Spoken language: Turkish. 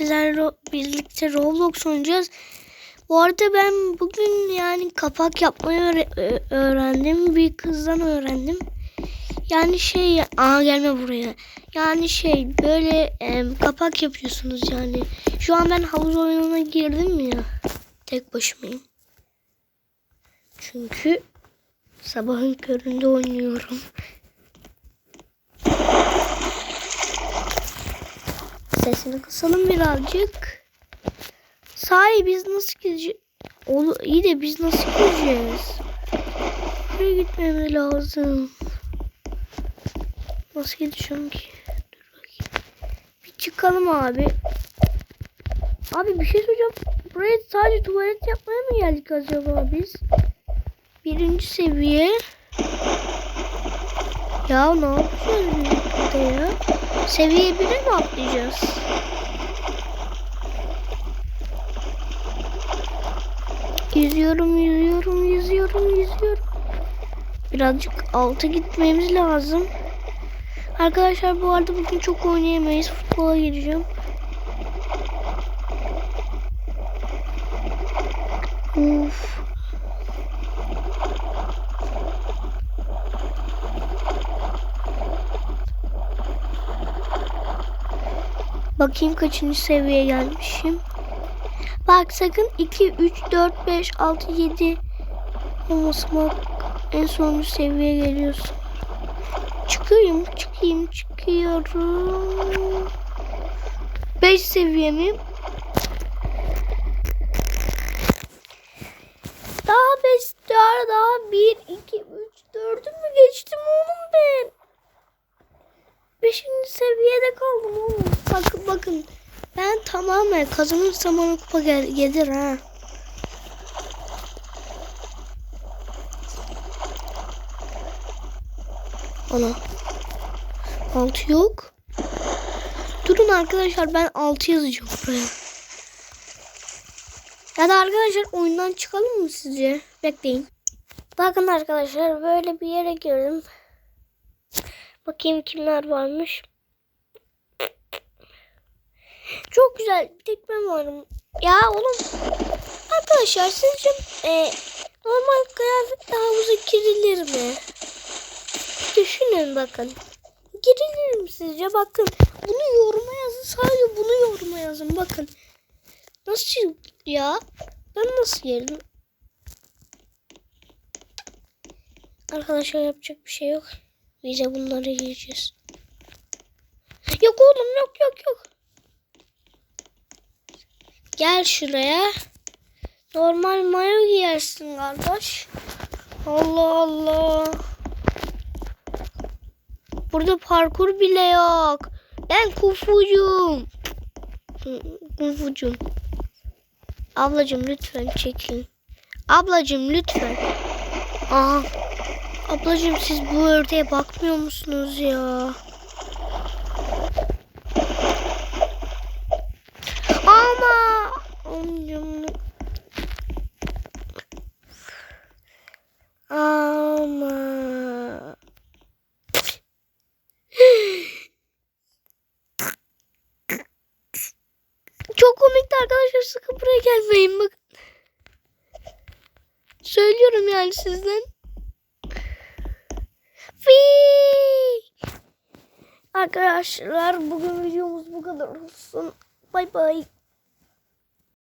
Sizlerle birlikte Roblox oynayacağız. Bu arada ben bugün yani kapak yapmayı öğre- öğrendim. Bir kızdan öğrendim. Yani şey, aa gelme buraya. Yani şey böyle em, kapak yapıyorsunuz yani. Şu an ben havuz oyununa girdim ya. Tek başımayım. Çünkü sabahın köründe oynuyorum. Sesini kısalım birazcık. Sahi biz nasıl gideceğiz? Oğlum de biz nasıl gideceğiz? Buraya gitmemiz lazım. Nasıl gideceğim ki? Dur bakayım. Bir çıkalım abi. Abi bir şey soracağım. Buraya sadece tuvalet yapmaya mı geldik acaba biz? Birinci seviye. Ya ne yapacağız biz burada ya? Seviye 1'e mi atlayacağız? Yüzüyorum, yüzüyorum, yüzüyorum, yüzüyorum. Birazcık alta gitmemiz lazım. Arkadaşlar bu arada bugün çok oynayamayız. Futbola gireceğim. Uf. Bakayım kaçıncı seviyeye gelmişim. Bak sakın 2, 3, 4, 5, 6, 7 olmasın bak. En sonuncu seviyeye geliyorsun. Çıkayım, çıkayım, çıkıyorum. 5 seviye mi? Daha 5, daha, daha 1, 2, 3, 4'ü mü geçtim oğlum 5. seviyede kaldım oğlum. Bakın bakın. Ben tamamen kazanırsam ona kupa gel gelir ha. Ana. altı yok. Durun arkadaşlar ben altı yazacağım buraya. Ya da arkadaşlar oyundan çıkalım mı sizce? Bekleyin. Bakın arkadaşlar böyle bir yere girdim. Bakayım kimler varmış. Çok güzel. Bir tek ben varım. Ya oğlum. Arkadaşlar sizce e, normal kıyafetle havuza girilir mi? Düşünün bakın. Girilir mi sizce? Bakın. Bunu yoruma yazın. Sadece bunu yoruma yazın. Bakın. Nasıl ya? Ben nasıl girdim? Arkadaşlar yapacak bir şey yok. Biz de bunları yiyeceğiz. Yok oğlum yok yok yok. Gel şuraya. Normal mayo giyersin kardeş. Allah Allah. Burada parkur bile yok. Ben kufucum. Kufucum. Ablacım lütfen çekin. Ablacım lütfen. Aha. Ablacığım siz bu ördeğe bakmıyor musunuz ya? Ama amcam ama çok komikti arkadaşlar sakın buraya gelmeyin bak. Söylüyorum yani sizden. Arkadaşlar bugün videomuz bu kadar olsun. Bay bay.